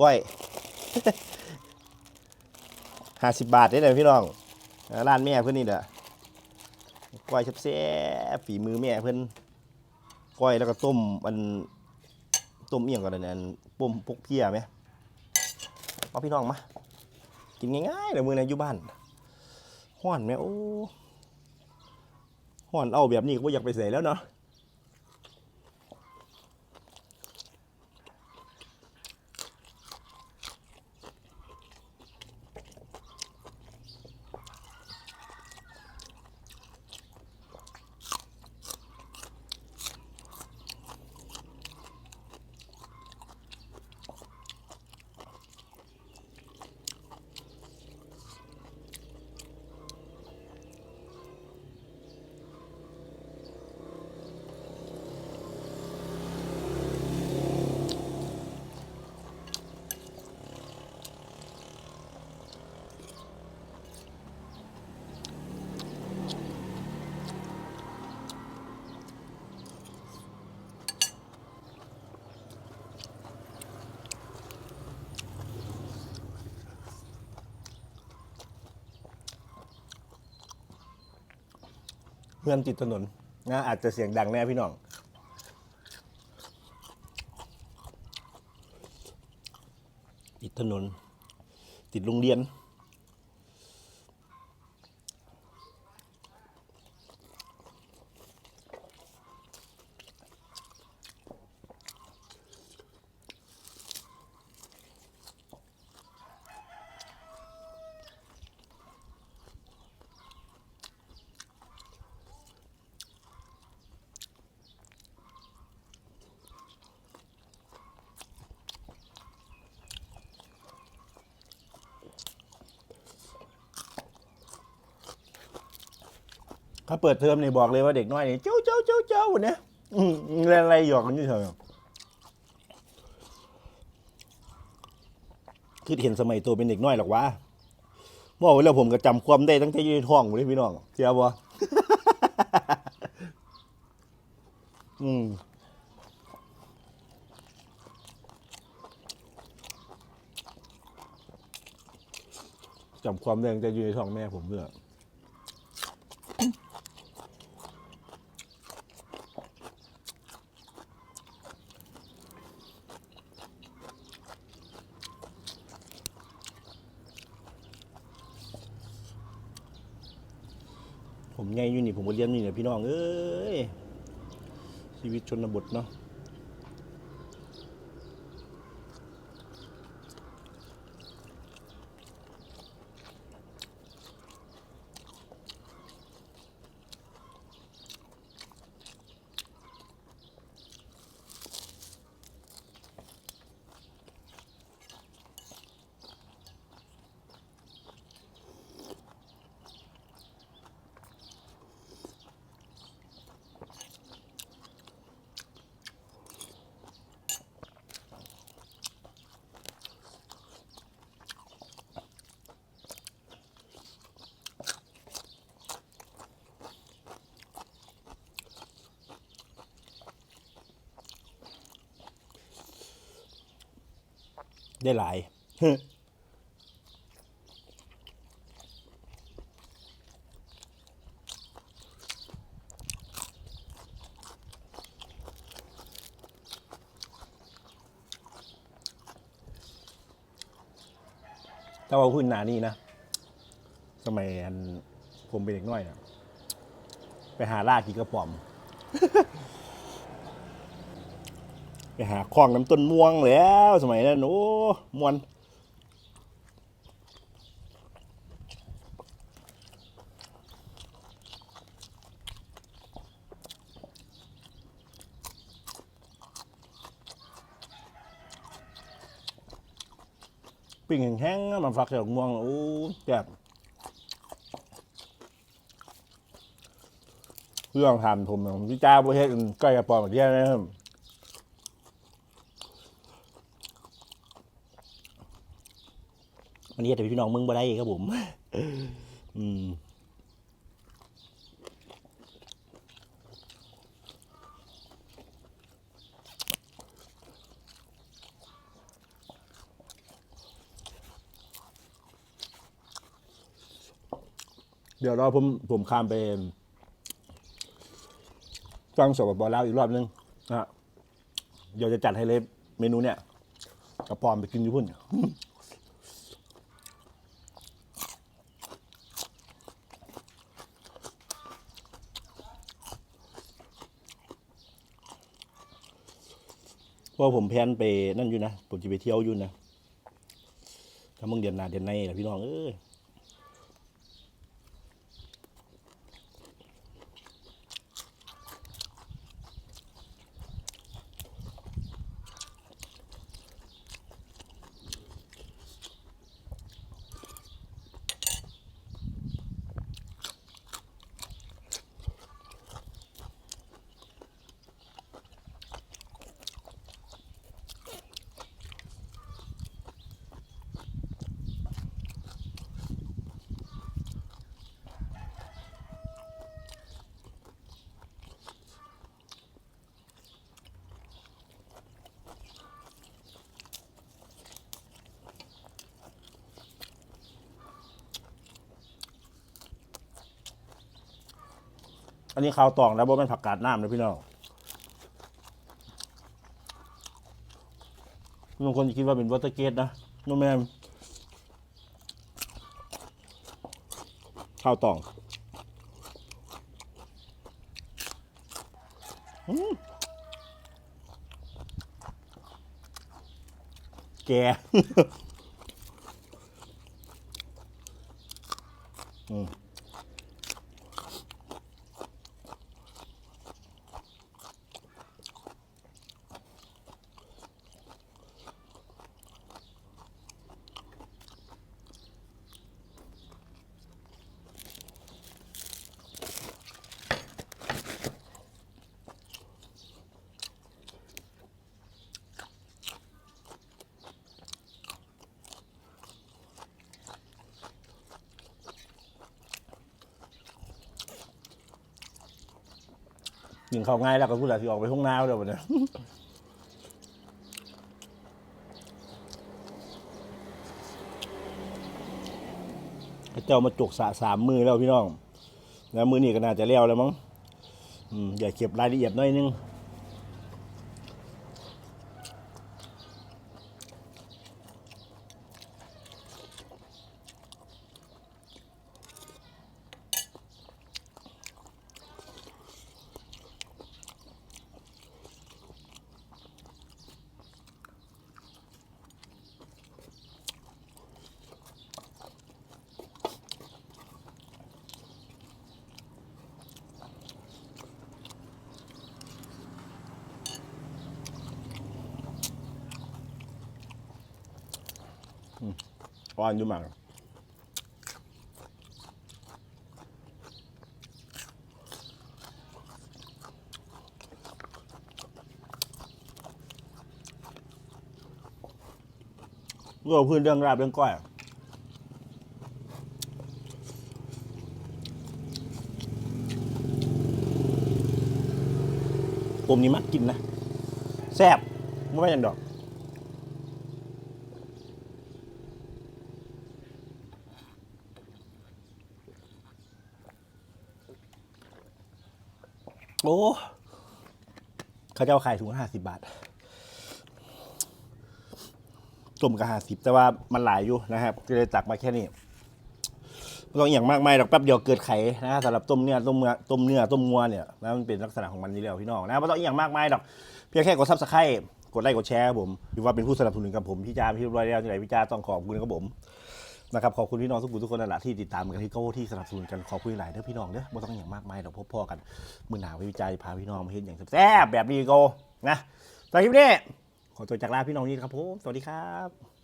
ก้อยห้าสิบบาทได้เลยพี่น้องร้านแม่เพื่อนนี่เด้อก้อยแซ่บฝีมือแม่เพื่อนก้อยแล้วก็ต้มมันต้มเอี่ยงก่อนเนี่ยอันปุ่มพกเพียไหมเอาพี่น้องมา กินง่ายๆเลยมือในอยู่บ้านห้อนไหมโอ้ห้อนเอาแบบนี้ก็อยากไปใส่แล้วเนาะ พื่อนติดถนนนะอาจจะเสียงดังแน่พี่น้อง ติดถนน ติดโรงเรียน ถ้าเปิดเทอมเนี่ยบอกเลยว่าเด็กน้อยเนี่ยเจ้าเจ้าเจ้าเจ้าเนี่ยอืมอะไรหยอกกันอยู่เถอะคือเห็นสมัยตัวเป็นเด็กน้อยหรอกวะบอกไว้แล้วผมก็จำความได้ตั้งแต่อยืนท้องเลยพี่น้องเจ้าบ่อืมจำความได้ตั้งแต่อยืนท้องแม่ผมเพื่อ ผมไงอยู่นี่ผมก็เรียนอยู่เนี่ยพี่น้องเอ้ยชีวิตชนบทเนาะ ได้หลายถ้าว่าขึ้นนานี่นะ สมัยผมเป็นเด็กน้อยนะไปหาล่ากินกระป๋อม ไปหาคลองน้ำต้นม่วงแล้ว สมัยนั้นโอ้มวนปิ้งแห้งๆมันฟักจากม่วงโอ้แซ่บเพื่องทานผมผมพี่จ้าประเทศใกล้กระป๋อมแบบนี้นะครับ วันนี้แต่พี่น้องมึงบ่ได้ครับผมอืมเดี๋ยวรอผมผมข้ามไปฟังสดบอลาวอีกรอบนึงนะเดี๋ยวจะจัดให้เลยเมนูเนี่ยกระปอมไปกินที่พุ่น เพราะผมแพนไปนั่นอยู่นะผมจะไปเที่ยวอยู่นะถ้ามึงเดือนหน้าเดือนในแหละพี่น้องเอ้ย อันนี้ข้าวตองแล้วบ่เป็นผักกาดน้ำนะพี่น้องบางคนคิดว่าเป็นวอเตอร์เกตนะน้องแม่นข้าวตองแกอืม ยิงเข้าง่ายแล้วก็พูดอะไรที่ออกไปห้องน้ำเดี๋ยววันนี้เจ้ามาจกสะสามมือแล้วพี่น้อง แล้วมือนี่ก็น่าจะเลี้ยวแล้วมั้งอืมอย่าเก็บรายละเอียดหน้อยนึง อ่อนอยู่มากเรื่องพื้นเรื่องราบเรื่องก้อยอะผมนี่มักกินนะ แซ่บไม่ว่าอย่างดอก โอ้เขาจะเอาขายถุงห้าสิบบาทต้มก็ห้าสิบแต่ว่ามันหลายอยู่นะครับ ก็เลยตักมาแค่นี้ไม่ต้องอย่างมากมายหรอกแป๊บเดียวเกิดไข่นะสำหรับต้มเนื้อต้มเนื้อต้มเนื้อต้มงัวเนี่ยนะมันเป็นลักษณะของมันนี่แล้วพี่น้องนะไม่ต้องอย่างมากมายหรอกเพียงแค่กดซับสไครต์กดไลค์กดแชร์ครับผมถือว่าเป็นผู้สนับสนุนกับผมพี่จาพี่เรียบร้อยแล้วที่ไหนพี่จาต้องขอบคุณครับผม นะครับขอบคุณพี่น้องทุกคนทุกคนนั่นแหละที่ติดตามกันที่เขาที่สนับสนุนกันขอบคุณหลายเด้อพี่น้องเด้อไม่ต้องอย่างมากมายเราพบพ่อกันมือหนาววิจัยพาพี่น้องมาเห็นอย่างแซ่บแบบนี้โกนะสำหรับคลิปนี้ขอตัวจากลาพี่น้องนี้ครับผมสวัสดีครับ